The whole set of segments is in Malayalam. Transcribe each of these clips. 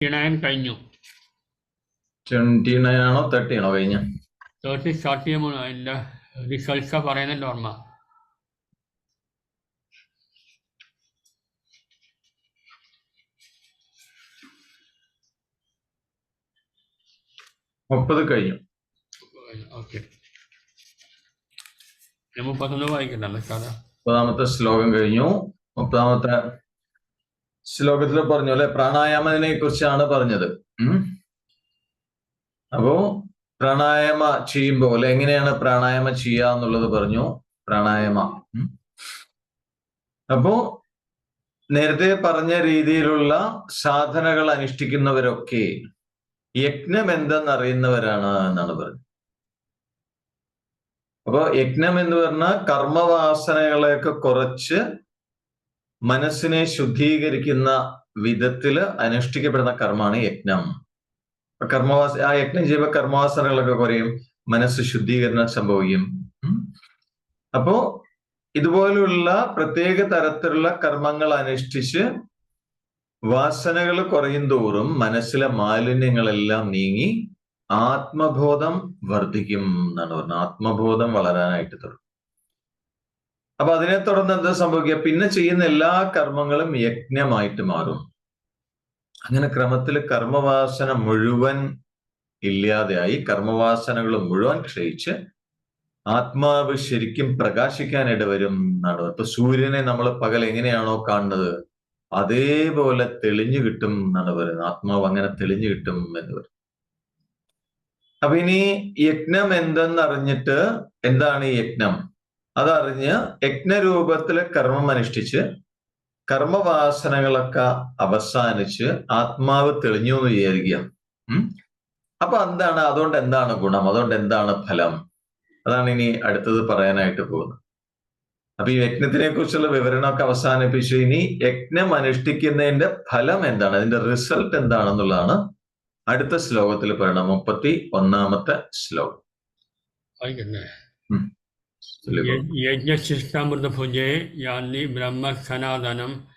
നയൻ കഴിഞ്ഞു. ട്വന്റി നയൻ ആണോ തേർട്ടി ആണോ കഴിഞ്ഞ? തേർട്ടി സ്റ്റാർട്ട് ചെയ്യുമ്പോൾ അതിന്റെ റിസൾട്ട്സ് പറയുന്നതിന്റെ ഓർമ്മ. മുപ്പത് കഴിഞ്ഞു. ഓക്കെ മുപ്പത്തൊന്ന് വായിക്കണ്ടല്ലോ സാറേ? മുപ്പതാമത്തെ ശ്ലോകം കഴിഞ്ഞു. മുപ്പതാമത്തെ ശ്ലോകത്തിൽ പറഞ്ഞു അല്ലെ? പ്രാണായാമത്തിനെ കുറിച്ചാണ് പറഞ്ഞത്. അപ്പോ പ്രാണായാമ ചെയ്യുമ്പോൾ അല്ലെ എങ്ങനെയാണ് പ്രാണായാമ ചെയ്യുക എന്നുള്ളത് പറഞ്ഞു. പ്രാണായാമ. അപ്പോ നേരത്തെ പറഞ്ഞ രീതിയിലുള്ള സാധനകൾ അനുഷ്ഠിക്കുന്നവരൊക്കെ യജ്ഞം എന്തെന്നറിയുന്നവരാണ് എന്നാണ് പറഞ്ഞത്. അപ്പൊ യജ്ഞം എന്ന് പറഞ്ഞാൽ കർമ്മവാസനകളെയൊക്കെ കുറച്ച് മനസ്സിനെ ശുദ്ധീകരിക്കുന്ന വിധത്തിൽ അനുഷ്ഠിക്കപ്പെടുന്ന കർമ്മമാണ് യജ്ഞം. കർമ്മവാസ ആ യജ്ഞം ചെയ്യുമ്പോൾ കർമ്മവാസനകളൊക്കെ കുറയും മനസ്സ് ശുദ്ധീകരണം സംഭവിക്കും. അപ്പോ ഇതുപോലുള്ള പ്രത്യേക തരത്തിലുള്ള കർമ്മങ്ങൾ അനുഷ്ഠിച്ച് വാസനകൾ കുറയും തോറും മനസ്സിലെ മാലിന്യങ്ങളെല്ലാം നീങ്ങി ആത്മബോധം വർദ്ധിക്കും എന്നാണ് പറഞ്ഞത്. ആത്മബോധം വളരാനായിട്ട് തുടങ്ങും. അപ്പൊ അതിനെ തുടർന്ന് എന്താ സംഭവിക്കുക? പിന്നെ ചെയ്യുന്ന എല്ലാ കർമ്മങ്ങളും യജ്ഞമായിട്ട് മാറും. അങ്ങനെ ക്രമത്തിൽ കർമ്മവാസന മുഴുവൻ ഇല്ലാതെയായി കർമ്മവാസനകൾ മുഴുവൻ ക്ഷയിച്ച് ആത്മാവ് ശരിക്കും പ്രകാശിക്കാൻ ഇടവരും എന്നാണ്. അപ്പൊ സൂര്യനെ നമ്മൾ പകൽ എങ്ങനെയാണോ കാണുന്നത് അതേപോലെ തെളിഞ്ഞു കിട്ടും എന്നാണ് പറയുന്നത്. ആത്മാവ് അങ്ങനെ തെളിഞ്ഞു കിട്ടും എന്ന് പറയും അപ്പൊ ഇനി യജ്ഞം എന്തെന്നറിഞ്ഞിട്ട് എന്താണ് ഈ യജ്ഞം? അതറിഞ്ഞ് യജ്ഞരൂപത്തിലെ കർമ്മം അനുഷ്ഠിച്ച് കർമ്മവാസനകളൊക്കെ അവസാനിച്ച് ആത്മാവ് തെളിഞ്ഞു എന്ന് വിചാരിക്കുക. അപ്പൊ എന്താണ്? അതുകൊണ്ട് എന്താണ് ഗുണം? അതുകൊണ്ട് എന്താണ് ഫലം? അതാണ് ഇനി അടുത്തത് പറയാനായിട്ട് പോകുന്നത്. അപ്പൊ ഈ യജ്ഞത്തിനെ കുറിച്ചുള്ള വിവരണമൊക്കെ അവസാനിപ്പിച്ചു. ഇനി യജ്ഞം അനുഷ്ഠിക്കുന്നതിന്റെ ഫലം എന്താണ്? അതിന്റെ റിസൾട്ട് എന്താണെന്നുള്ളതാണ് അടുത്ത ശ്ലോകത്തിൽ പറയണം. മുപ്പത്തി ഒന്നാമത്തെ ശ്ലോകം. വായിക്കണ്ടേ ശ്ലോകം. യജ്ഞശിഷ്ടാമൃത ഭുജേ യാന്തി ബ്രഹ്മ സനാതനം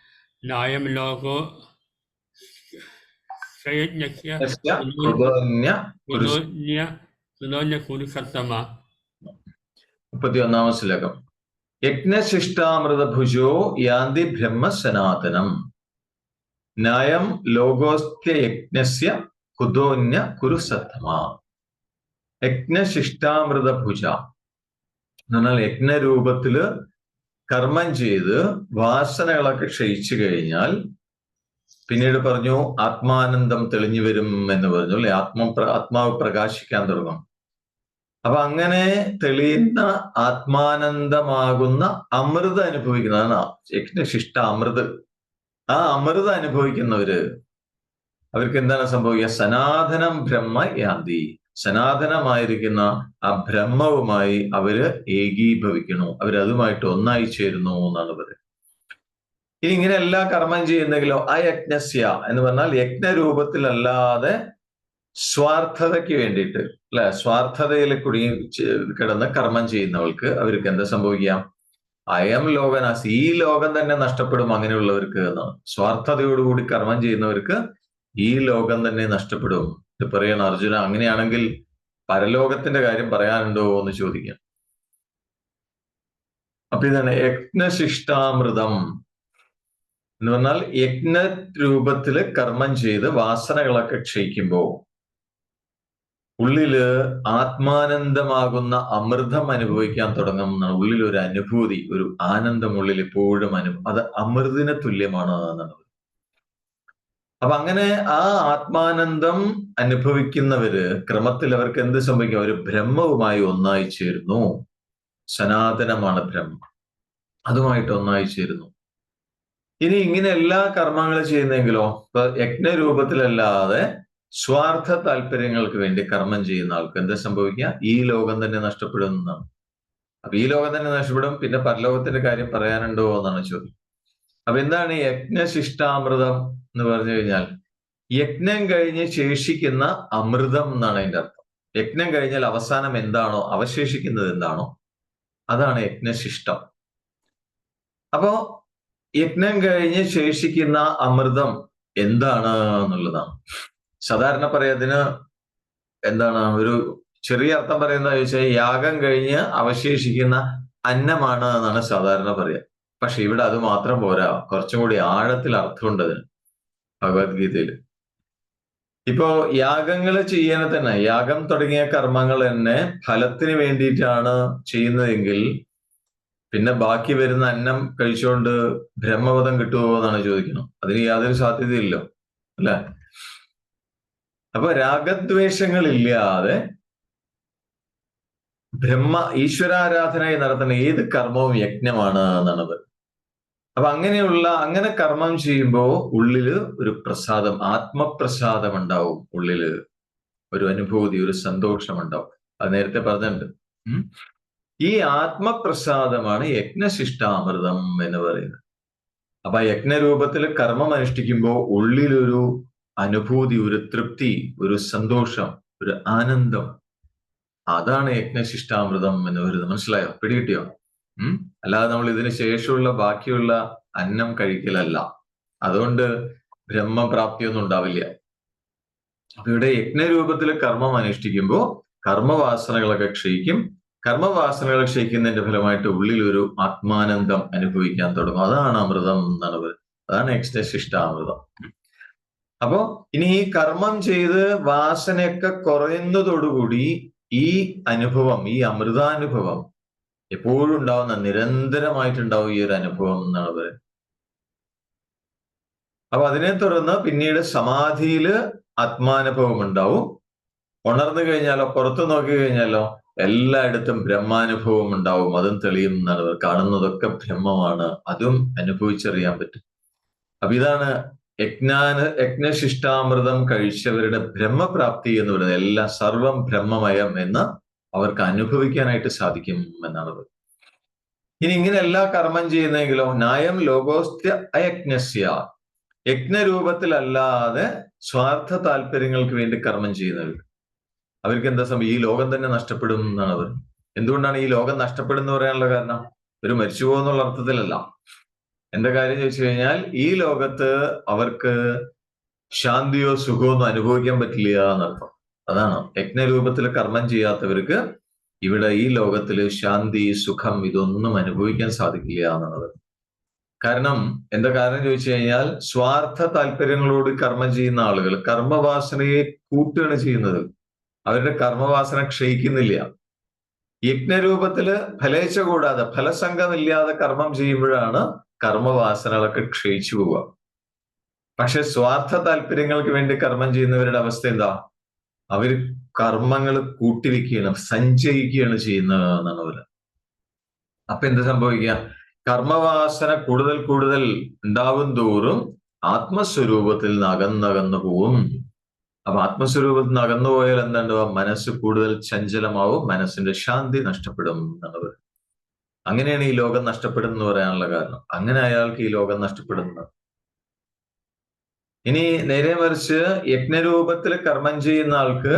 നായം ലോകോ മുപ്പത്തിയൊന്നാമത് ശ്ലോകം. യജ്ഞശിഷ്ടാമൃതഭുജോ യാന്തി ബ്രഹ്മ സനാതനം നയം ലോകോസ്ത്യ യജ്ഞസ്യ കുതോന്യ കുരുസത്തമ. യജ്ഞശിഷ്ടാമൃത ഭുജ എന്ന് പറഞ്ഞാൽ യജ്ഞരൂപത്തിൽ കർമ്മം ചെയ്ത് വാസനകളൊക്കെ ക്ഷയിച്ചു കഴിഞ്ഞാൽ പിന്നീട് പറഞ്ഞു ആത്മാനന്ദം തെളിഞ്ഞു വരും എന്ന് പറഞ്ഞു അല്ലെ? ആത്മ ആത്മാവ് പ്രകാശിക്കാൻ തുടങ്ങും. അപ്പൊ അങ്ങനെ തെളിയുന്ന ആത്മാനന്ദമാകുന്ന അമൃത് അനുഭവിക്കുന്നതാണ് യജ്ഞശിഷ്ട അമൃത്. ആ അമൃത് അനുഭവിക്കുന്നവര് അവർക്ക് എന്താണ് സംഭവിക്കുക? സനാതനം ബ്രഹ്മ യാന്തി. സനാതനമായിരിക്കുന്ന ആ ബ്രഹ്മവുമായി അവർ ഏകീഭവിക്കണു അവരതുമായിട്ട് ഒന്നായി ചേരുന്നു എന്നാണ് പറയുന്നത്. ഇനി ഇങ്ങനെ എല്ലാ കർമ്മം ചെയ്യുന്നെങ്കിലോ ആ യജ്ഞസ്യ എന്ന് പറഞ്ഞാൽ യജ്ഞരൂപത്തിലല്ലാതെ സ്വാർത്ഥതയ്ക്ക് വേണ്ടിയിട്ട് അല്ലെ? സ്വാർത്ഥതയിൽ കുടുങ്ങി കിടന്ന് കർമ്മം ചെയ്യുന്നവർക്ക് അവർക്ക് എന്താ സംഭവിക്കാം? അയം ലോകനാസ് ഈ ലോകം തന്നെ നഷ്ടപ്പെടും അങ്ങനെയുള്ളവർക്ക് എന്നാണ്. സ്വാർത്ഥതയോടുകൂടി കർമ്മം ചെയ്യുന്നവർക്ക് ഈ ലോകം തന്നെ നഷ്ടപ്പെടും. പറയണം അർജുന അങ്ങനെയാണെങ്കിൽ പരലോകത്തിന്റെ കാര്യം പറയാനുണ്ടോ എന്ന് ചോദിക്കാം. അപ്പൊ ഇതാണ് യജ്ഞശിഷ്ടാമൃതം എന്ന് പറഞ്ഞാൽ യജ്ഞ രൂപത്തിൽ കർമ്മം ചെയ്ത് വാസനകളൊക്കെ ക്ഷയിക്കുമ്പോ ഉള്ളിൽ ആത്മാനന്ദമാകുന്ന അമൃതം അനുഭവിക്കാൻ തുടങ്ങും ഉള്ളിൽ ഒരു അനുഭൂതി ഒരു ആനന്ദം ഉള്ളിൽ എപ്പോഴും അനു അത് അമൃതിന് തുല്യമാണ് എന്നാണ്. അപ്പൊ അങ്ങനെ ആ ആത്മാനന്ദം അനുഭവിക്കുന്നവര് ക്രമത്തിൽ അവർക്ക് എന്ത് സംഭവിക്കും? അവർ ബ്രഹ്മവുമായി ഒന്നായി ചേരുന്നു. സനാതനമാണ് ബ്രഹ്മം. അതുമായിട്ട് ഒന്നായി ചേരുന്നു. ഇനി ഇങ്ങനെ എല്ലാ കർമ്മങ്ങളും ചെയ്യുന്നെങ്കിലോ? ഇപ്പൊ യജ്ഞരൂപത്തിലല്ലാതെ സ്വാർത്ഥ താല്പര്യങ്ങൾക്ക് വേണ്ടി കർമ്മം ചെയ്യുന്ന ആൾക്ക് എന്ത് സംഭവിക്കുക? ഈ ലോകം തന്നെ നഷ്ടപ്പെടുന്നതാണ് അപ്പൊ ഈ ലോകം തന്നെ നഷ്ടപ്പെടും. പിന്നെ പരലോകത്തിന്റെ കാര്യം പറയാനുണ്ടോ എന്നാണ് ചോദ്യം. അപ്പൊ എന്താണ് യജ്ഞശിഷ്ടാമൃതം എന്ന് പറഞ്ഞു കഴിഞ്ഞാൽ യജ്ഞം കഴിഞ്ഞ് ശേഷിക്കുന്ന അമൃതം എന്നാണ് അതിന്റെ അർത്ഥം. യജ്ഞം കഴിഞ്ഞാൽ അവസാനം എന്താണോ അവശേഷിക്കുന്നത് എന്താണോ അതാണ് യജ്ഞശിഷ്ടം. അപ്പോ യജ്ഞം കഴിഞ്ഞ് ശേഷിക്കുന്ന അമൃതം എന്താണ് എന്നുള്ളതാണ്. സാധാരണ പറയതിന് എന്താണ് ഒരു ചെറിയ അർത്ഥം പറയുന്നത് ചോദിച്ചാൽ യാഗം കഴിഞ്ഞ് അവശേഷിക്കുന്ന അന്നമാണ് എന്നാണ് സാധാരണ പറയുക പക്ഷെ ഇവിടെ അത് മാത്രം പോരാ. കുറച്ചും കൂടി ആഴത്തിൽ അർത്ഥമുണ്ട് അതിന് ഭഗവത്ഗീതയിൽ ഇപ്പോ യാഗങ്ങൾ ചെയ്യാൻ തന്നെ യാഗം തുടങ്ങിയ കർമ്മങ്ങൾ തന്നെ ഫലത്തിന് വേണ്ടിയിട്ടാണ് ചെയ്യുന്നതെങ്കിൽ പിന്നെ ബാക്കി വരുന്ന അന്നം കഴിച്ചുകൊണ്ട് ബ്രഹ്മപദം കിട്ടുമോ എന്നാണ് ചോദിക്കണം. അതിന് യാതൊരു സാധ്യതയില്ലോ അല്ലെ? അപ്പൊ രാഗദ്വേഷങ്ങൾ ഇല്ലാതെ ബ്രഹ്മ ഈശ്വരാരാധനയായി നടത്തുന്ന ഏത് കർമ്മവും യജ്ഞമാണ് എന്നുള്ളത്. അപ്പൊ അങ്ങനെയുള്ള അങ്ങനെ കർമ്മം ചെയ്യുമ്പോൾ ഉള്ളിൽ ഒരു പ്രസാദം ആത്മപ്രസാദം ഉണ്ടാവും. ഉള്ളിൽ ഒരു അനുഭൂതി ഒരു സന്തോഷം ഉണ്ടാവും. അത് നേരത്തെ പറഞ്ഞിട്ടുണ്ട്. ഈ ആത്മപ്രസാദമാണ് യജ്ഞശിഷ്ടാമൃതം എന്ന് പറയുന്നത്. അപ്പൊ യജ്ഞരൂപത്തിൽ കർമ്മം അനുഷ്ഠിക്കുമ്പോൾ ഉള്ളിലൊരു അനുഭൂതി ഒരു തൃപ്തി ഒരു സന്തോഷം ഒരു ആനന്ദം. അതാണ് യജ്ഞശിഷ്ടാമൃതം എന്ന് പറയുന്നത്. മനസ്സിലായോ? പിടികിട്ടിയോ? അല്ലാതെ നമ്മൾ ഇതിന് ശേഷമുള്ള ബാക്കിയുള്ള അന്നം കഴിക്കലല്ല. അതുകൊണ്ട് ബ്രഹ്മപ്രാപ്തിയൊന്നും ഉണ്ടാവില്ല. അപ്പൊ ഇവിടെ യജ്ഞരൂപത്തിൽ കർമ്മം അനുഷ്ഠിക്കുമ്പോൾ കർമ്മവാസനകളൊക്കെ ക്ഷയിക്കും. കർമ്മവാസനകൾ ക്ഷയിക്കുന്നതിന്റെ ഫലമായിട്ട് ഉള്ളിൽ ഒരു ആത്മാനന്ദം അനുഭവിക്കാൻ തുടങ്ങും. അതാണ് അമൃതം എന്നാണ് പറയുന്നത്. അതാണ് എക്സ്റ്റശിഷ്ടാമൃതം അപ്പോ ഇനി ഈ കർമ്മം ചെയ്ത് വാസനയൊക്കെ കുറയുന്നതോടുകൂടി ഈ അനുഭവം ഈ അമൃതാനുഭവം എപ്പോഴും ഉണ്ടാവുന്ന നിരന്തരമായിട്ടുണ്ടാവും ഈ ഒരു അനുഭവം എന്നാണ് പറയുന്നത്. അപ്പൊ അതിനെ തുടർന്ന് പിന്നീട് സമാധിയിൽ ആത്മാനുഭവം ഉണ്ടാവും ഉണർന്നു കഴിഞ്ഞാലോ പുറത്തു നോക്കി കഴിഞ്ഞാലോ എല്ലായിടത്തും ബ്രഹ്മാനുഭവം ഉണ്ടാവും. അതും തെളിയും എന്നാണ്. കാണുന്നതൊക്കെ ബ്രഹ്മമാണ്. അതും അനുഭവിച്ചറിയാൻ പറ്റും. അപ്പൊ ഇതാണ് യജ്ഞാന യജ്ഞശിഷ്ടാമൃതം കഴിച്ചവരുടെ ബ്രഹ്മപ്രാപ്തി എന്ന് പറയുന്നത്. എല്ലാം സർവം ബ്രഹ്മമയം എന്ന് അവർക്ക് അനുഭവിക്കാനായിട്ട് സാധിക്കും എന്നാണ് പറയുന്നത്. ഇനി ഇങ്ങനെ എല്ലാ കർമ്മം ചെയ്യുന്നെങ്കിലോ ന്യായം ലോകോസ്ത്യ അയജ്ഞസ്യ. യജ്ഞരൂപത്തിലല്ലാതെ സ്വാർത്ഥ താല്പര്യങ്ങൾക്ക് വേണ്ടി കർമ്മം ചെയ്യുന്നവർ. അവർക്ക് എന്താ സംഭവം? ഈ ലോകം തന്നെ നഷ്ടപ്പെടും എന്നാണ് അവർ എന്തുകൊണ്ടാണ് ഈ ലോകം നഷ്ടപ്പെടും എന്ന് പറയാനുള്ള കാരണം? ഒരു മരിച്ചു പോകുന്നുള്ള അർത്ഥത്തിലല്ല. എന്താ കാര്യം ചോദിച്ചു കഴിഞ്ഞാൽ ഈ ലോകത്ത് അവർക്ക് ശാന്തിയോ സുഖമോ ഒന്നും അനുഭവിക്കാൻ പറ്റില്ല എന്നർത്ഥം. അതാണ്. യജ്ഞരൂപത്തിൽ കർമ്മം ചെയ്യാത്തവർക്ക് ഇവിടെ ഈ ലോകത്തിൽ ശാന്തി സുഖം ഇതൊന്നും അനുഭവിക്കാൻ സാധിക്കില്ല എന്നുള്ളത്. കാരണം എന്താ കാരണം ചോദിച്ചു കഴിഞ്ഞാൽ സ്വാർത്ഥ താല്പര്യങ്ങളോട് കർമ്മം ചെയ്യുന്ന ആളുകൾ കർമ്മവാസനയെ കൂട്ടുകയാണ് ചെയ്യുന്നത്. അവരുടെ കർമ്മവാസന ക്ഷയിക്കുന്നില്ല. യജ്ഞരൂപത്തിൽ ഫലേച്ഛ കൂടാതെ ഫലസംഘമില്ലാതെ കർമ്മം ചെയ്യുമ്പോഴാണ് കർമ്മവാസനകളൊക്കെ ക്ഷയിച്ചു പോവുക. പക്ഷെ സ്വാർത്ഥ താല്പര്യങ്ങൾക്ക് വേണ്ടി കർമ്മം ചെയ്യുന്നവരുടെ അവസ്ഥ എന്താ? അവർ കർമ്മങ്ങൾ കൂട്ടിവെക്കുകയാണ് സഞ്ചയിക്കുകയാണ് ചെയ്യുന്നത് എന്നാണ് പറയുന്നത് അപ്പൊ എന്ത് സംഭവിക്കുക? കർമ്മവാസന കൂടുതൽ കൂടുതൽ ഉണ്ടാവും തോറും ആത്മസ്വരൂപത്തിൽ നിന്ന് അകന്നകന്നു പോവും. അപ്പൊ ആത്മസ്വരൂപത്തിൽ നിന്ന് അകന്നു പോയാൽ എന്താണ്ടാവുക മനസ്സ് കൂടുതൽ ചഞ്ചലമാവും മനസ്സിന്റെ ശാന്തി നഷ്ടപ്പെടും എന്നാണ് പറയുന്നത്. അങ്ങനെയാണ് ഈ ലോകം നഷ്ടപ്പെടുന്നു പറയാനുള്ള കാരണം. അങ്ങനെ അയാൾക്ക് ഈ ലോകം നഷ്ടപ്പെടുന്നത്. ഇനി നേരെ മറിച്ച് യജ്ഞരൂപത്തിൽ കർമ്മം ചെയ്യുന്ന ആൾക്ക്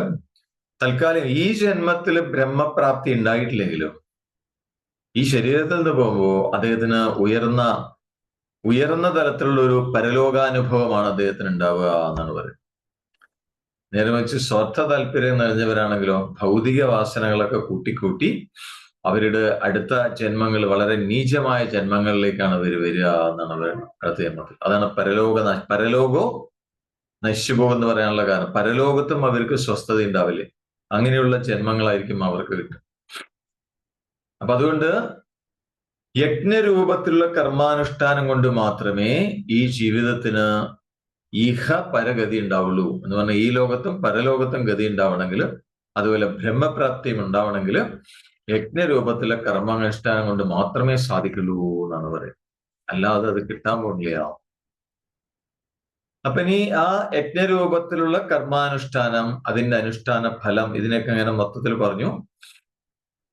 തൽക്കാലം ഈ ജന്മത്തിൽ ബ്രഹ്മപ്രാപ്തി ഉണ്ടായിട്ടില്ലെങ്കിലും ഈ ശരീരത്തിൽ നിന്ന് പോകുമ്പോൾ അദ്ദേഹത്തിന് ഉയർന്ന ഉയർന്ന തലത്തിലുള്ള ഒരു പരലോകാനുഭവമാണ് അദ്ദേഹത്തിന് ഉണ്ടാവുക എന്നാണ് പറയുന്നത്. നേരെ മറിച്ച് സ്വാർത്ഥ താല്പര്യം നിറഞ്ഞവരാണെങ്കിലോ ഭൗതിക വാസനകളൊക്കെ കൂട്ടിക്കൂട്ടി അവരുടെ അടുത്ത ജന്മങ്ങൾ വളരെ നീചമായ ജന്മങ്ങളിലേക്കാണ് അവർ വരിക എന്നാണ് അവർ അടുത്ത ജന്മത്തിൽ. അതാണ് പരലോക പരലോകോ നശിച്ചുപോകും എന്ന് പറയാനുള്ള കാരണം. പരലോകത്തും അവർക്ക് സ്വസ്ഥത ഉണ്ടാവില്ലേ? അങ്ങനെയുള്ള ജന്മങ്ങളായിരിക്കും അവർക്ക് കിട്ടും അപ്പൊ അതുകൊണ്ട് യജ്ഞരൂപത്തിലുള്ള കർമാനുഷ്ഠാനം കൊണ്ട് മാത്രമേ ഈ ജീവിതത്തിന് ഇഹ പരഗതി ഉണ്ടാവുള്ളൂ എന്ന് പറഞ്ഞാൽ ഈ ലോകത്തും പരലോകത്തും ഗതി ഉണ്ടാവണമെങ്കിൽ അതുപോലെ ബ്രഹ്മപ്രാപ്തിയും ഉണ്ടാവണമെങ്കിൽ യജ്ഞരൂപത്തിലെ കർമാനുഷ്ഠാനം കൊണ്ട് മാത്രമേ സാധിക്കുള്ളൂ എന്നാണ് പറയുന്നത് അല്ലാതെ അത് കിട്ടാൻ പോകില്ല അപ്പൊ ഇനി ആ യജ്ഞരൂപത്തിലുള്ള കർമാനുഷ്ഠാനം അതിന്റെ അനുഷ്ഠാന ഫലം ഇതിനൊക്കെ അങ്ങനെ മൊത്തത്തിൽ പറഞ്ഞു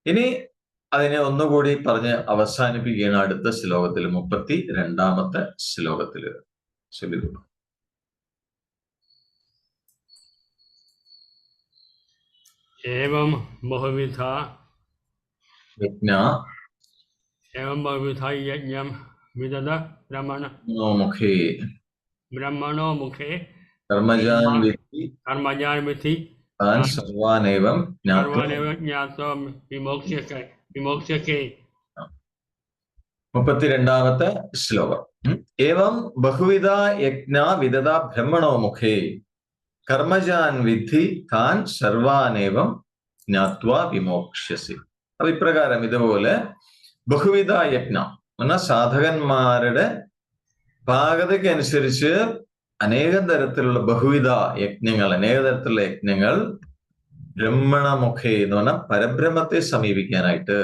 ഇനി അതിനെ ഒന്നുകൂടി പറഞ്ഞ് അവസാനിപ്പിക്കുകയാണ് അടുത്ത ശ്ലോകത്തിൽ മുപ്പത്തി രണ്ടാമത്തെ ശ്ലോകത്തില് ശരി एवं बहुविधा യജ്ഞ एवं बहुविधा यज्ञं विदद रमण മുഖേ ब्रह्मणो मुखे കർമ്മജാൻ വിധി कर्मजान् विधि താൻ സർവാനേവം ജ്ഞാത്വാ सर्वानेव ज्ञात्वा विमोक्ष्यते विमोक्ष्यते മുപ്പത്തിരണ്ടാമത്തെ ശ്ലോകം ഉം. ഏവം ബഹുവിധ യജ്ഞ വിദത ബ്രഹ്മണോ മുഖേ കർമ്മജാൻ വിധി താൻ സർവാനേവം ജ്ഞാത്വാ വിമോക്ഷ്യസി അപ്പൊ ഇപ്രകാരം ഇതുപോലെ ബഹുവിധ യജ്ഞ എന്നാൽ സാധകന്മാരുടെ പാകതയ്ക്ക് അനുസരിച്ച് അനേകം തരത്തിലുള്ള ബഹുവിധ യജ്ഞങ്ങൾ അനേക തരത്തിലുള്ള യജ്ഞങ്ങൾ ബ്രഹ്മണമുഖേ എന്ന് പറഞ്ഞാൽ പരബ്രഹ്മത്തെ സമീപിക്കാനായിട്ട്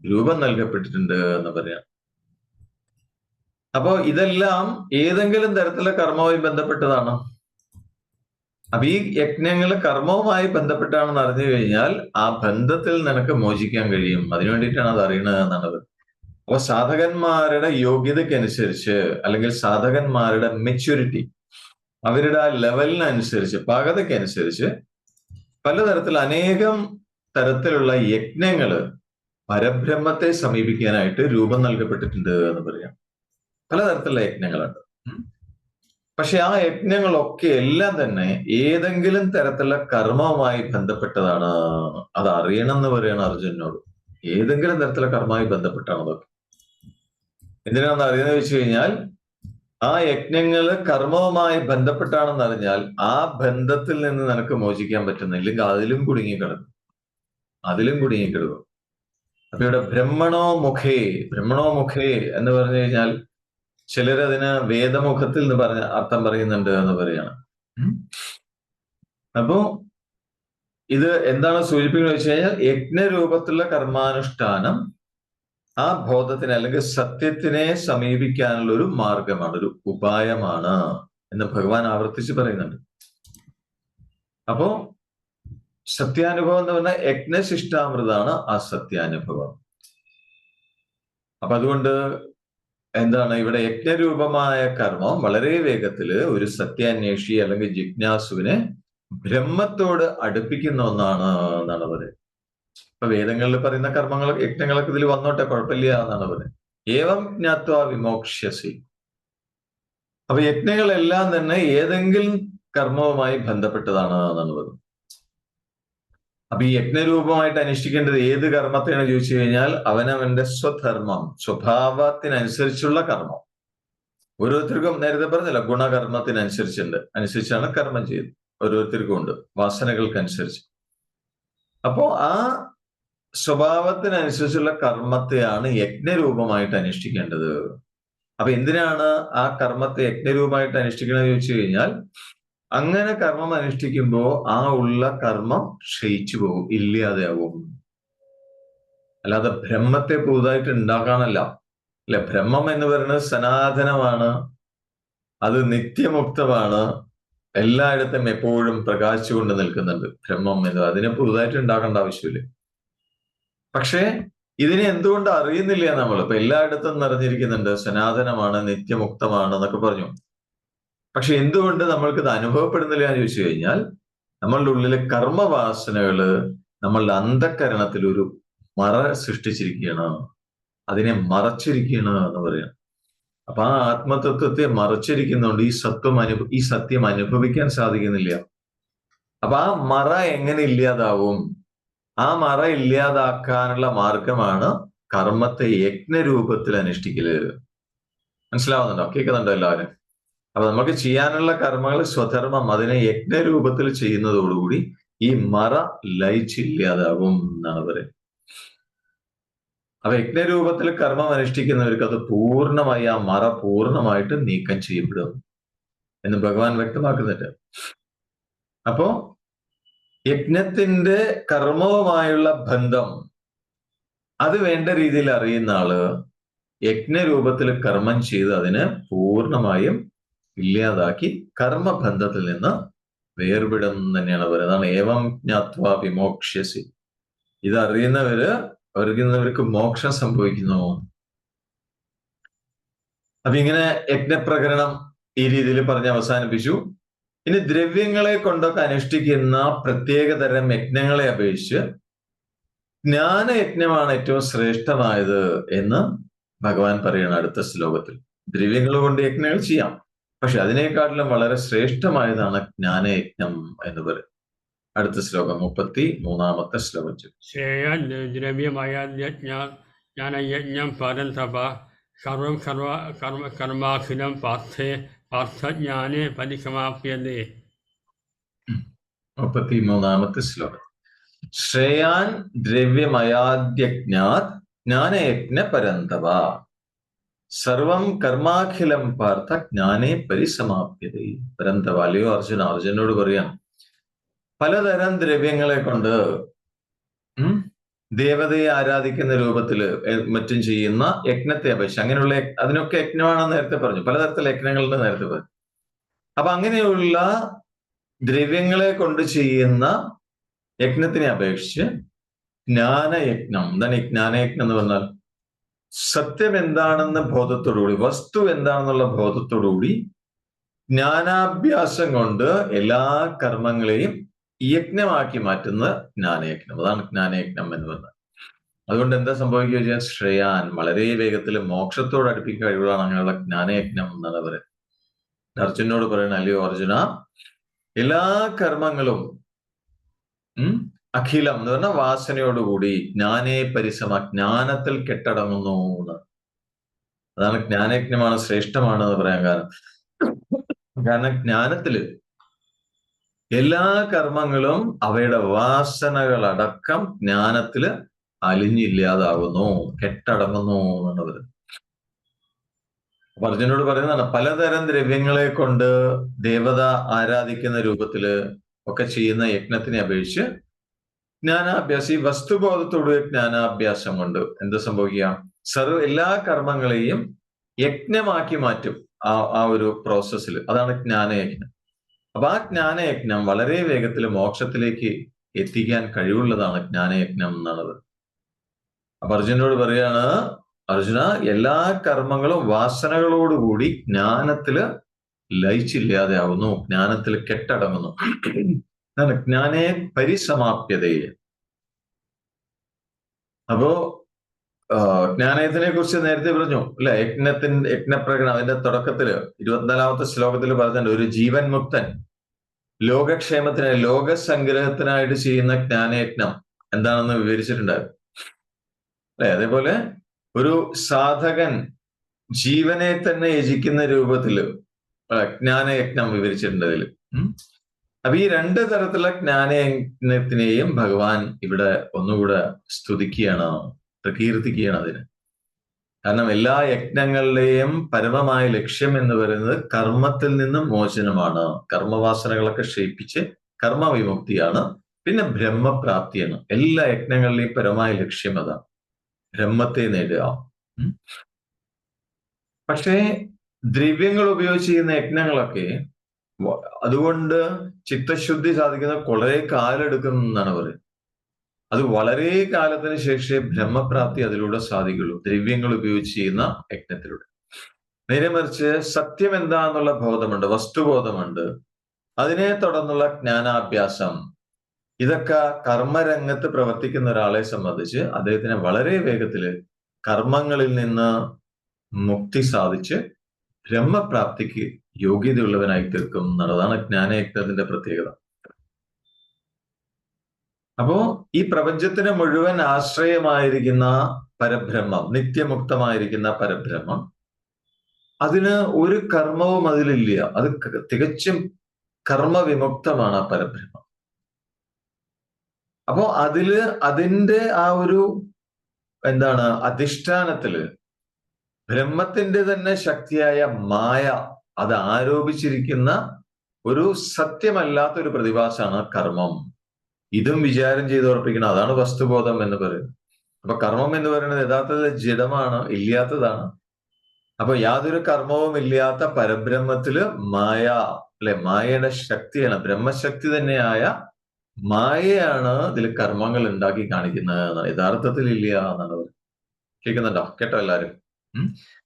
രൂപം നൽകപ്പെട്ടിട്ടുണ്ട് എന്ന് പറയാം. അപ്പോ ഇതെല്ലാം ഏതെങ്കിലും തരത്തിലുള്ള കർമ്മവുമായി ബന്ധപ്പെട്ടതാണ്. അപ്പൊ ഈ യജ്ഞങ്ങൾ കർമ്മവുമായി ബന്ധപ്പെട്ടാണെന്ന് അറിഞ്ഞു കഴിഞ്ഞാൽ ആ ബന്ധത്തിൽ നിനക്ക് മോചിക്കാൻ കഴിയും. അതിനു വേണ്ടിയിട്ടാണ് അത് അറിയണത് എന്നുള്ളത്. അപ്പൊ സാധകന്മാരുടെ യോഗ്യതയ്ക്കനുസരിച്ച് അല്ലെങ്കിൽ സാധകന്മാരുടെ മെച്യൂരിറ്റി അവരുടെ ആ ലെവലിനനുസരിച്ച് പാകതയ്ക്കനുസരിച്ച് പലതരത്തിൽ അനേകം തരത്തിലുള്ള യജ്ഞങ്ങൾ പരബ്രഹ്മത്തെ സമീപിക്കാനായിട്ട് രൂപം നൽകപ്പെട്ടിട്ടുണ്ട് എന്ന് പറയാം. പലതരത്തിലുള്ള യജ്ഞങ്ങളുണ്ട്. പക്ഷെ ആ യജ്ഞങ്ങളൊക്കെ എല്ലാം തന്നെ ഏതെങ്കിലും തരത്തിലുള്ള കർമ്മവുമായി ബന്ധപ്പെട്ടതാണ്. അത് അറിയണം എന്ന് പറയണം അർജുനോട് ഏതെങ്കിലും തരത്തിലുള്ള കർമ്മമായി ബന്ധപ്പെട്ടാണ് അതൊക്കെ. എന്തിനാണെന്ന് അറിയുന്നത് വെച്ച് കഴിഞ്ഞാൽ ആ യജ്ഞങ്ങൾ കർമ്മവുമായി ബന്ധപ്പെട്ടാണെന്ന് അറിഞ്ഞാൽ ആ ബന്ധത്തിൽ നിന്ന് നിനക്ക് മോചിക്കാൻ പറ്റുന്ന ഇല്ലെങ്കിൽ അതിലും കുടുങ്ങിക്കിടക്കും അതിലും കുടുങ്ങിക്കിടക്കും അപ്പൊ ഇവിടെ ബ്രഹ്മണോ മുഖേ ബ്രഹ്മണോ മുഖേ എന്ന് പറഞ്ഞു കഴിഞ്ഞാൽ ചിലരതിന് വേദമുഖത്തിൽ എന്ന് പറഞ്ഞ അർത്ഥം പറയുന്നുണ്ട് എന്ന് പറയാണ് അപ്പോ ഇത് എന്താണ് സൂചിപ്പിക്കുന്നത് വെച്ച് കഴിഞ്ഞാൽ യജ്ഞരൂപത്തിലുള്ള കർമാനുഷ്ഠാനം ആ ബോധത്തിനെ അല്ലെങ്കിൽ സത്യത്തിനെ സമീപിക്കാനുള്ള ഒരു മാർഗമാണ് ഒരു ഉപായമാണ് എന്ന് ഭഗവാൻ ആവർത്തിച്ച് പറയുന്നുണ്ട്. അപ്പോ സത്യാനുഭവം എന്ന് പറഞ്ഞാൽ യജ്ഞശിഷ്ടാമൃതാണ് ആ സത്യാനുഭവം. അപ്പൊ അതുകൊണ്ട് എന്താണ്? ഇവിടെ യജ്ഞരൂപമായ കർമ്മം വളരെ വേഗത്തിൽ ഒരു സത്യാന്വേഷി അല്ലെങ്കിൽ ജിജ്ഞാസുവിനെ ബ്രഹ്മത്തോട് അടുപ്പിക്കുന്ന ഒന്നാണ് എന്നാണ് പറയുന്നത്. ഇപ്പൊ വേദങ്ങളിൽ പറയുന്ന കർമ്മങ്ങൾ യജ്ഞങ്ങളൊക്കെ ഇതിൽ വന്നോട്ടെ കുഴപ്പമില്ല എന്നാണ് പറയുന്നത്. ഏവം ജ്ഞാത്വ വിമോക്ഷ്യസി. അപ്പൊ യജ്ഞങ്ങളെല്ലാം തന്നെ ഏതെങ്കിലും കർമ്മവുമായി ബന്ധപ്പെട്ടതാണ് എന്നാണ് പറയുന്നത്. അപ്പൊ ഈ യജ്ഞരൂപമായിട്ട് അനുഷ്ഠിക്കേണ്ടത് ഏത് കർമ്മത്തെയാണ് ചോദിച്ചു കഴിഞ്ഞാൽ അവനവന്റെ സ്വധർമ്മം സ്വഭാവത്തിനനുസരിച്ചുള്ള കർമ്മം. ഓരോരുത്തർക്കും നേരത്തെ പറഞ്ഞില്ല ഗുണകർമ്മത്തിനനുസരിച്ചുണ്ട്. അനുസരിച്ചാണ് കർമ്മം ചെയ്യുന്നത്. ഓരോരുത്തർക്കും ഉണ്ട്. വാസനകൾക്കനുസരിച്ച്. അപ്പോ ആ സ്വഭാവത്തിനനുസരിച്ചുള്ള കർമ്മത്തെയാണ് യജ്ഞരൂപമായിട്ട് അനുഷ്ഠിക്കേണ്ടത്. അപ്പൊ എന്തിനാണ് ആ കർമ്മത്തെ യജ്ഞരൂപമായിട്ട് അനുഷ്ഠിക്കണമെന്ന് ചോദിച്ചു കഴിഞ്ഞാൽ അങ്ങനെ കർമ്മം അനുഷ്ഠിക്കുമ്പോൾ ആ ഉള്ള കർമ്മം ക്ഷയിച്ചു പോകും ഇല്ലാതെയാകും. അല്ലാതെ ബ്രഹ്മത്തെ പുതുതായിട്ട് ഉണ്ടാക്കാനല്ല. അല്ലെ ബ്രഹ്മം എന്ന് പറയുന്നത് സനാതനമാണ്. അത് നിത്യമുക്തമാണ്. എല്ലായിടത്തും എപ്പോഴും പ്രകാശിച്ചുകൊണ്ട് നിൽക്കുന്നുണ്ട് ബ്രഹ്മം എന്ന് അതിനെ പുതുതായിട്ട് ഉണ്ടാക്കേണ്ട ആവശ്യമില്ല. പക്ഷേ ഇതിനെ എന്തുകൊണ്ട് അറിയുന്നില്ല നമ്മൾ? ഇപ്പൊ എല്ലായിടത്തും നിറഞ്ഞിരിക്കുന്നുണ്ട്. സനാതനമാണ് നിത്യമുക്തമാണ് എന്നൊക്കെ പറഞ്ഞു. പക്ഷെ എന്തുകൊണ്ട് നമ്മൾക്ക് ഇത് അനുഭവപ്പെടുന്നില്ല എന്ന് ചോദിച്ചു കഴിഞ്ഞാൽ നമ്മളുടെ ഉള്ളിലെ കർമ്മവാസനകൾ നമ്മളുടെ അന്ധക്കരണത്തിൽ ഒരു മറ സൃഷ്ടിച്ചിരിക്കുകയാണ്. അതിനെ മറച്ചിരിക്കുകയാണ് എന്ന് പറയാം. അപ്പൊ ആ ആത്മതത്വത്തെ മറച്ചിരിക്കുന്നതുകൊണ്ട് ഈ സത്വം അനുഭ ഈ സത്യം അനുഭവിക്കാൻ സാധിക്കുന്നില്ല. അപ്പൊ ആ മറ എങ്ങനെ ഇല്ലാതാവും? ആ മറ ഇല്ലാതാക്കാനുള്ള മാർഗമാണ് കർമ്മത്തെ യജ്ഞരൂപത്തിൽ അനുഷ്ഠിക്കൽ. മനസ്സിലാവുന്നുണ്ടോ? കേൾക്കുന്നുണ്ടോ എല്ലാവരും? അപ്പൊ നമുക്ക് ചെയ്യാനുള്ള കർമ്മങ്ങൾ സ്വധർമ്മം അതിനെ യജ്ഞരൂപത്തിൽ ചെയ്യുന്നതോടുകൂടി ഈ മറ ലയിച്ചില്ലാതാകും എന്നാണ് പറയുന്നത്. അപ്പൊ യജ്ഞരൂപത്തിൽ കർമ്മം അനുഷ്ഠിക്കുന്നവർക്ക് അത് പൂർണമായി ആ മറ പൂർണമായിട്ട് നീക്കം ചെയ്യപ്പെടും എന്ന് ഭഗവാൻ വ്യക്തമാക്കുന്നുണ്ട്. അപ്പോ യജ്ഞത്തിന്റെ കർമ്മവുമായുള്ള ബന്ധം അത് വേണ്ട രീതിയിൽ അറിയുന്ന ആൾ യജ്ഞരൂപത്തിൽ കർമ്മം ചെയ്ത് അതിന് പൂർണമായും ഇല്ലാതാക്കി കർമ്മബന്ധത്തിൽ നിന്ന് വേർപെടും തന്നെയാണ് പറയുന്നത് അതാണ് ഏവം ജ്ഞാത്വ വിമോക്ഷ്യസി. ഇത് അറിയുന്നവര് അറിയുന്നവർക്ക് മോക്ഷം സംഭവിക്കുന്നു. അപ്പൊ ഇങ്ങനെ യജ്ഞപ്രകരണം ഈ രീതിയിൽ പറഞ്ഞ് അവസാനിപ്പിച്ചു. ഇനി ദ്രവ്യങ്ങളെ കൊണ്ടൊക്കെ അനുഷ്ഠിക്കുന്ന പ്രത്യേകതരം യജ്ഞങ്ങളെ അപേക്ഷിച്ച് ജ്ഞാനയജ്ഞമാണ് ഏറ്റവും ശ്രേഷ്ഠമായത് എന്ന് ഭഗവാൻ പറയുന്ന അടുത്ത ശ്ലോകത്തിൽ. ദ്രവ്യങ്ങൾ കൊണ്ട് യജ്ഞങ്ങൾ ചെയ്യാം. പക്ഷെ അതിനേക്കാട്ടിലും വളരെ ശ്രേഷ്ഠമായതാണ് ജ്ഞാനയജ്ഞം എന്ന് പറയും. അടുത്ത ശ്ലോകം മുപ്പത്തി മൂന്നാമത്തെ ശ്ലോകം ദ്രവ്യമായ ജ്ഞാനയജ്ഞം പരന്തപ സർവം സർവ കർമ്മ കർമാഖിലം പാർത്ഥേ പാർത്ഥജ്ഞാനെ പരിസമാപ്യതേ. മുപ്പത്തി മൂന്നാമത്തെ ശ്ലോകം. ശ്രേയാൻ ദ്രവ്യമയാദ്യജ്ഞാത് ജ്ഞാനയജ്ഞ പരന്തവ സർവം കർമാഖിലം പാർത്ഥ ജ്ഞാനെ പരിസമാപ്യത. പരന്തവാലിയോ അർജുന അർജുനോട് പറയാം പലതരം ദ്രവ്യങ്ങളെ കൊണ്ട് ദേവതയെ ആരാധിക്കുന്ന രൂപത്തിൽ മറ്റും ചെയ്യുന്ന യജ്ഞത്തെ അപേക്ഷിച്ച് അങ്ങനെയുള്ള അതിനൊക്കെ യജ്ഞമാണെന്ന് നേരത്തെ പറഞ്ഞു പലതരത്തിലുള്ള യജ്ഞങ്ങളുടെ നേരത്തെ പറഞ്ഞു. അപ്പൊ അങ്ങനെയുള്ള ദ്രവ്യങ്ങളെ കൊണ്ട് ചെയ്യുന്ന യജ്ഞത്തിനെ അപേക്ഷിച്ച് ജ്ഞാനയജ്ഞം എന്താണ് ഈ ജ്ഞാനയജ്ഞം എന്ന് പറഞ്ഞാൽ? സത്യം എന്താണെന്ന ബോധത്തോടുകൂടി വസ്തു എന്താണെന്നുള്ള ബോധത്തോടുകൂടി ജ്ഞാനാഭ്യാസം കൊണ്ട് എല്ലാ കർമ്മങ്ങളെയും യജ്ഞമാക്കി മാറ്റുന്ന ജ്ഞാനയജ്ഞം. അതാണ് ജ്ഞാനയജ്ഞം എന്ന് പറയുന്നത്. അതുകൊണ്ട് എന്താ സംഭവിക്കുക വെച്ചാൽ ശ്രേയാൻ വളരെ വേഗത്തിൽ മോക്ഷത്തോട് അടുപ്പിക്കാൻ കഴിവുകളാണ് അങ്ങനെയുള്ള ജ്ഞാനയജ്ഞം എന്നാണ് പറയുന്നത് അർജുനോട് പറയണ അല്ലയോ അർജുന? എല്ലാ കർമ്മങ്ങളും അഖിലം എന്ന് പറഞ്ഞ വാസനയോടുകൂടി ജ്ഞാനേ പരിസമ ജ്ഞാനത്തിൽ കെട്ടടങ്ങുന്നു അതാണ് ജ്ഞാനയജ്ഞമാണ് ശ്രേഷ്ഠമാണ് എന്ന് പറയാൻ കാരണം. കാരണം ജ്ഞാനത്തിൽ എല്ലാ കർമ്മങ്ങളും അവയുടെ വാസനകളടക്കം ജ്ഞാനത്തിൽ അലിഞ്ഞില്ലാതാകുന്നു കെട്ടടങ്ങുന്നു എന്നുള്ളത്. അപ്പൊ അർജുനോട് പറയുന്നതാണ് പലതരം ദ്രവ്യങ്ങളെ കൊണ്ട് ദേവത ആരാധിക്കുന്ന രൂപത്തിൽ ഒക്കെ ചെയ്യുന്ന യജ്ഞത്തിനെ അപേക്ഷിച്ച് ജ്ഞാനാഭ്യാസം ഈ വസ്തുബോധത്തോട് ജ്ഞാനാഭ്യാസം കൊണ്ട് എന്ത് സംഭവിക്കുക? സർവ എല്ലാ കർമ്മങ്ങളെയും യജ്ഞമാക്കി മാറ്റും ആ ആ ഒരു പ്രോസസ്സിൽ അതാണ് ജ്ഞാനയജ്ഞം. അപ്പൊ ആ ജ്ഞാനയജ്ഞം വളരെ വേഗത്തിൽ മോക്ഷത്തിലേക്ക് എത്തിക്കാൻ കഴിവുള്ളതാണ് ജ്ഞാനയജ്ഞം എന്നുള്ളത്. അപ്പൊ അർജുനോട് പറയാണ് അർജുന എല്ലാ കർമ്മങ്ങളും വാസനകളോടുകൂടി ജ്ഞാനത്തിൽ ലയിച്ചില്ലാതെ ആവുന്നു ജ്ഞാനത്തിൽ കെട്ടടങ്ങുന്നു. അതാണ് ജ്ഞാനേ പരിസമാപ്യതയെ അപ്പോ ജ്ഞാനയത്തിനെ കുറിച്ച് നേരത്തെ പറഞ്ഞു അല്ലെ? യജ്ഞത്തിന്റെ യജ്ഞപ്രകടനം അതിന്റെ തുടക്കത്തിൽ ഇരുപത്തിനാലാമത്തെ ശ്ലോകത്തിൽ പറഞ്ഞിട്ടുണ്ട് ഒരു ജീവൻ മുക്തൻ ലോകക്ഷേമത്തിന് ലോകസംഗ്രഹത്തിനായിട്ട് ചെയ്യുന്ന ജ്ഞാനയജ്ഞം. എന്താണെന്ന് വിവരിച്ചിട്ടുണ്ടായിരുന്നു അല്ലെ? അതേപോലെ ഒരു സാധകൻ ജീവനെ തന്നെ യജിക്കുന്ന രൂപത്തിൽ ജ്ഞാനയജ്ഞം വിവരിച്ചിട്ടുണ്ട് അതിൽ. അപ്പൊ ഈ രണ്ട് തരത്തിലുള്ള ജ്ഞാനയജ്ഞത്തിനെയും ഭഗവാൻ ഇവിടെ ഒന്നുകൂടെ സ്തുതിക്കുകയാണ് പ്രകീർത്തിക്കുകയാണ് അതിന്. കാരണം എല്ലാ യജ്ഞങ്ങളുടെയും പരമമായ ലക്ഷ്യം എന്ന് പറയുന്നത് കർമ്മത്തിൽ നിന്നും മോചനമാണ്. കർമ്മവാസനകളൊക്കെ ക്ഷയിപ്പിച്ച് കർമ്മവിമുക്തിയാണ്. പിന്നെ ബ്രഹ്മപ്രാപ്തിയാണ്. എല്ലാ യജ്ഞങ്ങളുടെയും പരമായ ലക്ഷ്യം അതാണ് ബ്രഹ്മത്തെ നേടുക. പക്ഷേ ദ്രവ്യങ്ങൾ ഉപയോഗിച്ച് ചെയ്യുന്ന യജ്ഞങ്ങളൊക്കെ അതുകൊണ്ട് ചിത്തശുദ്ധി സാധിക്കുന്ന വളരെ കാലം എടുക്കുന്നതാണ് പറയുന്നത് അത് വളരെ കാലത്തിന് ശേഷമേ ബ്രഹ്മപ്രാപ്തി അതിലൂടെ സാധിക്കുള്ളൂ. ദ്രവ്യങ്ങൾ ഉപയോഗിച്ച് ചെയ്യുന്ന യജ്ഞത്തിലൂടെ. നേരെ മറിച്ച് സത്യം എന്താന്നുള്ള ബോധമുണ്ട് വസ്തുബോധമുണ്ട്. അതിനെ തുടർന്നുള്ള ജ്ഞാനാഭ്യാസം. ഇതൊക്കെ കർമ്മരംഗത്ത് പ്രവർത്തിക്കുന്ന ഒരാളെ സംബന്ധിച്ച് അദ്ദേഹത്തിന് വളരെ വേഗത്തിൽ കർമ്മങ്ങളിൽ നിന്ന് മുക്തി സാധിച്ച് ബ്രഹ്മപ്രാപ്തിക്ക് യോഗ്യതയുള്ളവനായി തീർക്കും എന്നുള്ളതാണ് ജ്ഞാനയജ്ഞത്തിന്റെ പ്രത്യേകത. അപ്പോ ഈ പ്രപഞ്ചത്തിന് മുഴുവൻ ആശ്രയമായിരിക്കുന്ന പരബ്രഹ്മം നിത്യമുക്തമായിരിക്കുന്ന പരബ്രഹ്മം അതിന് ഒരു കർമ്മവും അതിലില്ല. അത് തികച്ചും കർമ്മവിമുക്തമാണ് ആ പരബ്രഹ്മം. അപ്പോ അതിൽ അതിന്റെ ആ ഒരു എന്താണ് അധിഷ്ഠാനത്തിൽ ബ്രഹ്മത്തിന്റെ തന്നെ ശക്തിയായ മായ അത് ആരോപിച്ചിരിക്കുന്ന ഒരു സത്യമല്ലാത്ത ഒരു പ്രതിഭാസമാണ് കർമ്മം. ഇതും വിചാരം ചെയ്ത് ഉറപ്പിക്കണം. അതാണ് വസ്തുബോധം എന്ന് പറയുന്നത്. അപ്പൊ കർമ്മം എന്ന് പറയുന്നത് യഥാർത്ഥത്തിൽ ജഡമാണ് ഇല്ലാത്തതാണ്. അപ്പൊ യാതൊരു കർമ്മവും ഇല്ലാത്ത പരബ്രഹ്മത്തിൽ മായ അല്ലെ മായയുടെ ശക്തിയാണ് ബ്രഹ്മശക്തി തന്നെയായ മായയാണ് ഇതിൽ കർമ്മങ്ങൾ ഉണ്ടാക്കി കാണിക്കുന്നത് യഥാർത്ഥത്തിൽ ഇല്ല എന്നാണ് കേൾക്കുന്നുണ്ടോ? കേട്ടോ എല്ലാരും ഉം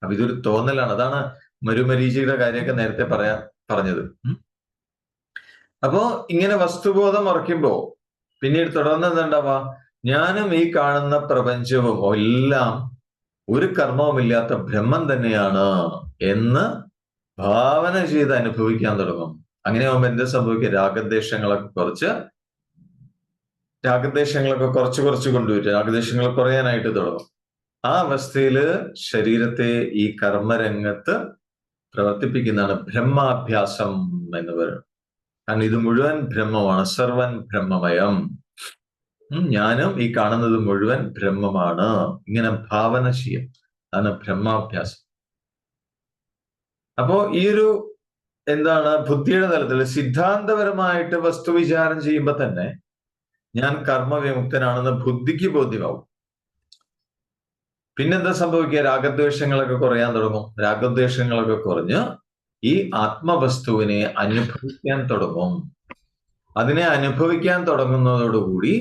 അപ്പൊ ഇതൊരു തോന്നലാണ്. അതാണ് മരുമരീചിയുടെ കാര്യമൊക്കെ നേരത്തെ പറയാ പറഞ്ഞത്. അപ്പോ ഇങ്ങനെ വസ്തുബോധം ഉറക്കുമ്പോ പിന്നീട് തുടർന്ന് എന്താണ്ടാവാ ഞാനും ഈ കാണുന്ന പ്രപഞ്ചവും എല്ലാം ഒരു കർമ്മവുമില്ലാത്ത ബ്രഹ്മം തന്നെയാണ് എന്ന് ഭാവന ചെയ്ത് അനുഭവിക്കാൻ തുടങ്ങും. അങ്ങനെ ആകുമ്പോൾ എന്ത് സംഭവിക്കും രാഗദ്വേഷങ്ങളൊക്കെ കുറച്ച് രാഗദ്വേഷങ്ങളൊക്കെ കുറച്ച് കുറച്ച് കൊണ്ടുവരും രാഗദ്വേഷങ്ങൾ കുറയാനായിട്ട് തുടങ്ങും. ആ അവസ്ഥയിൽ ശരീരത്തെ ഈ കർമ്മരംഗത്ത് പ്രവർത്തിപ്പിക്കുന്നതാണ് ബ്രഹ്മാഭ്യാസം എന്ന് പറയുന്നത്. കാരണം ഇത് മുഴുവൻ ബ്രഹ്മമാണ്. സർവൻ ബ്രഹ്മമയം. ഞാനും ഈ കാണുന്നത് മുഴുവൻ ബ്രഹ്മമാണ്. ഇങ്ങനെ ഭാവന ചെയ്യും അതാണ് ബ്രഹ്മാഭ്യാസം. അപ്പോ ഈ ഒരു എന്താണ് ബുദ്ധിയുടെ തലത്തിൽ സിദ്ധാന്തപരമായിട്ട് വസ്തുവിചാരം ചെയ്യുമ്പോൾ തന്നെ ഞാൻ കർമ്മവിമുക്തനാണെന്ന് ബുദ്ധിക്ക് ബോധ്യമാവും. പിന്നെന്താ സംഭവിക്കുക? രാഗദ്വേഷങ്ങളൊക്കെ കുറയാൻ തുടങ്ങും. രാഗദ്വേഷങ്ങളൊക്കെ കുറഞ്ഞ് ഈ ആത്മവസ്തുവിനെ അനുഭവിക്കാൻ തുടങ്ങും. അതിനെ അനുഭവിക്കാൻ തുടങ്ങുന്നതോടുകൂടി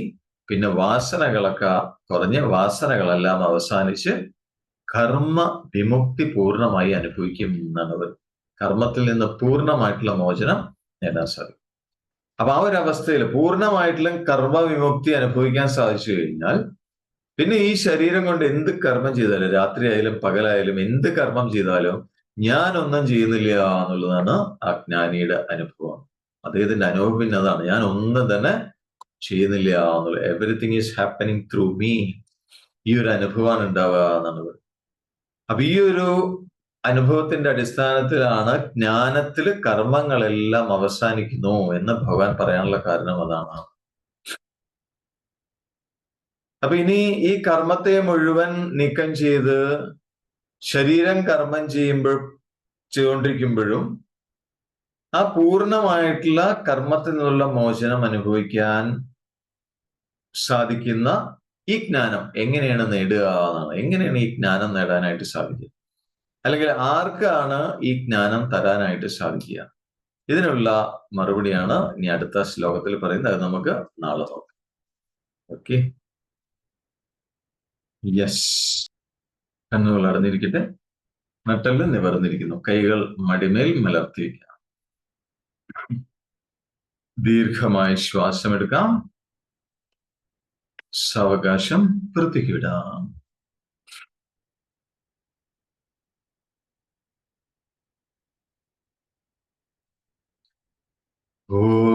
പിന്നെ വാസനകളൊക്കെ കുറഞ്ഞ് വാസനകളെല്ലാം അവസാനിച്ച് കർമ്മ വിമുക്തി പൂർണമായി അനുഭവിക്കും എന്നാണ് കർമ്മത്തിൽ നിന്ന് പൂർണമായിട്ടുള്ള മോചനം നേടാൻ സാധിക്കും. അപ്പൊ ആ ഒരു അവസ്ഥയിൽ പൂർണമായിട്ടുള്ള കർമ്മ വിമുക്തി അനുഭവിക്കാൻ സാധിച്ചു കഴിഞ്ഞാൽ പിന്നെ ഈ ശരീരം കൊണ്ട് എന്ത് കർമ്മം ചെയ്താലും രാത്രിയായാലും പകലായാലും എന്ത് കർമ്മം ചെയ്താലും ഞാനൊന്നും ചെയ്യുന്നില്ല എന്നുള്ളതാണ് അജ്ഞാനിയുടെ ജ്ഞാനിയുടെ അനുഭവം. അദ്ദേഹത്തിന്റെ അനുഭവം പിന്നെ അതാണ്. ഞാൻ ഒന്നും തന്നെ ചെയ്യുന്നില്ല എന്നുള്ളത്. Everything is happening through me ഈ ഒരു അനുഭവമാണ് ഉണ്ടാവുക എന്നുള്ളത്. അപ്പൊ ഈ ഒരു അനുഭവത്തിന്റെ അടിസ്ഥാനത്തിലാണ് ജ്ഞാനത്തിൽ കർമ്മങ്ങളെല്ലാം അവസാനിക്കുന്നു എന്ന് ഭഗവാൻ പറയാനുള്ള കാരണം അതാണ്. അപ്പൊ ഇനി ഈ കർമ്മത്തെ മുഴുവൻ നീക്കം ചെയ്ത് ശരീരം കർമ്മം ചെയ്യുമ്പോൾ ചെയ്തുകൊണ്ടിരിക്കുമ്പോഴും ആ പൂർണമായിട്ടുള്ള കർമ്മത്തിൽ നിന്നുള്ള മോചനം അനുഭവിക്കാൻ സാധിക്കുന്ന ഈ ജ്ഞാനം എങ്ങനെയാണ് നേടുക എന്നാണ്. എങ്ങനെയാണ് ഈ ജ്ഞാനം നേടാനായിട്ട് സാധിക്കുക? അല്ലെങ്കിൽ ആർക്കാണ് ഈ ജ്ഞാനം തരാനായിട്ട് സാധിക്കുക? ഇതിനുള്ള മറുപടിയാണ് ഇനി അടുത്ത ശ്ലോകത്തിൽ പറയുന്നത്. അത് നമുക്ക് നാളെ നോക്കാം. ഓക്കെ. യെസ് കണ്ണുകൾ അടഞ്ഞിരിക്കട്ടെ നട്ടൽ നിവർന്നിരിക്കുന്നു. കൈകൾ മടിമേൽ മലർത്തിയിരിക്കുക. ദീർഘമായി ശ്വാസമെടുക്കാം. സാവകാശം വൃത്തിക്ക് വിടാം ഓം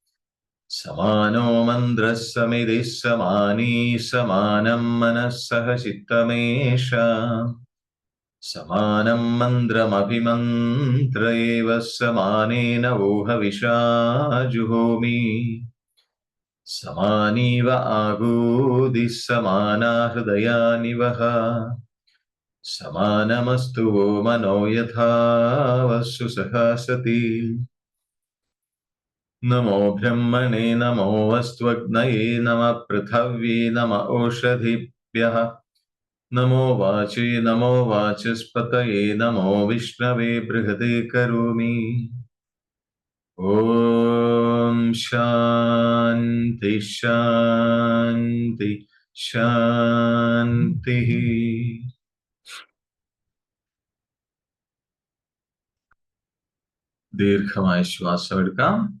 समानो मन्द्रः समिदि समानी समानम् मनःसह चित्तमेष। समानं मन्द्रमभिमन्त्र एव समानेन वोहविशा जुहोमि समानीव आगूदिः समानाहृदयानि वः समानमस्तु वो मनो यथा वस्तु सहा सति। नमो ब्रह्मणे नमो वस्त्वग्नये नम पृथिव्यै नम ओषधिभ्यः नमो वाचे नमो वाचस्पत नमो विष्णवे बृहदे करोमि। शांति शांति शान्ति शान्तिः। दीर्घमायुष्वासवर्गम्